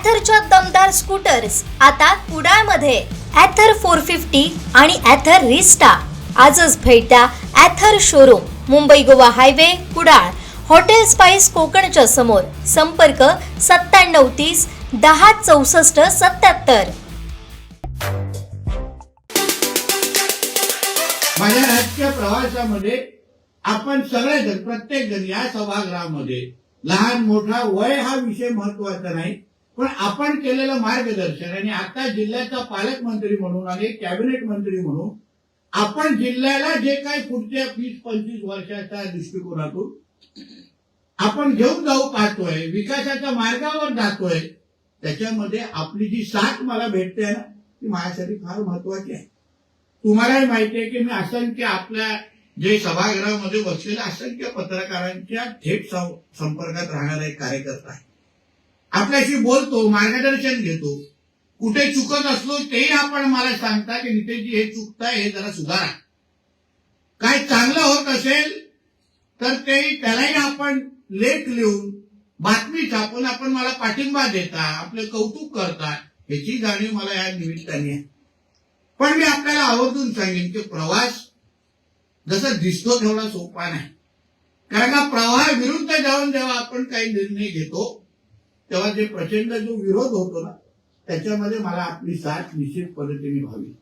ॲथरच्या दमदार स्कूटर्स आता कुडाळमध्ये. ॲथर फोर फिफ्टी आणि ॲथर रिस्टा आजच भेट द्या Ather showroom Mumbai Goa highway Kudal. Hotel spice कोकणच्या समोर. संपर्क सत्त्याण्णव तीस दहा चौसष्ट सत्याहत्तर माझ्या राजकीय प्रवासामध्ये आपण सगळेजण प्रत्येक जण या सभागृहामध्ये लहान मोठा वय हा विषय महत्त्वाचा नाही. पण आपण केलेलं मार्गदर्शन आणि आता जिल्ह्याचा पालकमंत्री म्हणून आणि कॅबिनेट मंत्री म्हणून आपण जिल्ह्याला जे काही पुढच्या वीस पंचवीस वर्षाच्या दृष्टिकोनातून आपण घेऊन जाऊ पाहतोय विकासाच्या मार्गावर जातोय त्याच्यामध्ये आपली जी साथ मला भेटते ना ती माझ्यासाठी फार महत्वाची आहे. तुम्हालाही माहिती आहे की मी असंख्य आपल्या जे सभागृहामध्ये बसलेल्या असंख्य पत्रकारांच्या थेट सं- संपर्कात राहणारा एक कार्यकर्ता आहे. आपल्याशी बोलतो मार्गदर्शन घेतो. कुठे चुकत असलो तेही आपण मला सांगता की नितेशजी हे चुकताय हे जरा सुधारा. काय चांगलं होत असेल तर ते त्यालाही आपण लेख लिहून बातमी छापून आपण मला पाठिंबा देता आपले कौतुक करता याची जाणीव मला या निमित्ताने आहे. पण मी आपल्याला आवर्जून सांगेन की प्रवास जसा दिसतो तेवढा सोपा नाही. कारण का प्रवाह विरुद्ध जाऊन जेव्हा आपण काही निर्णय घेतो तेव्हा जे प्रचंड जो विरोध होतो ना त्याच्यामध्ये मला आपली साथ निश्चित पद्धतीने व्हावी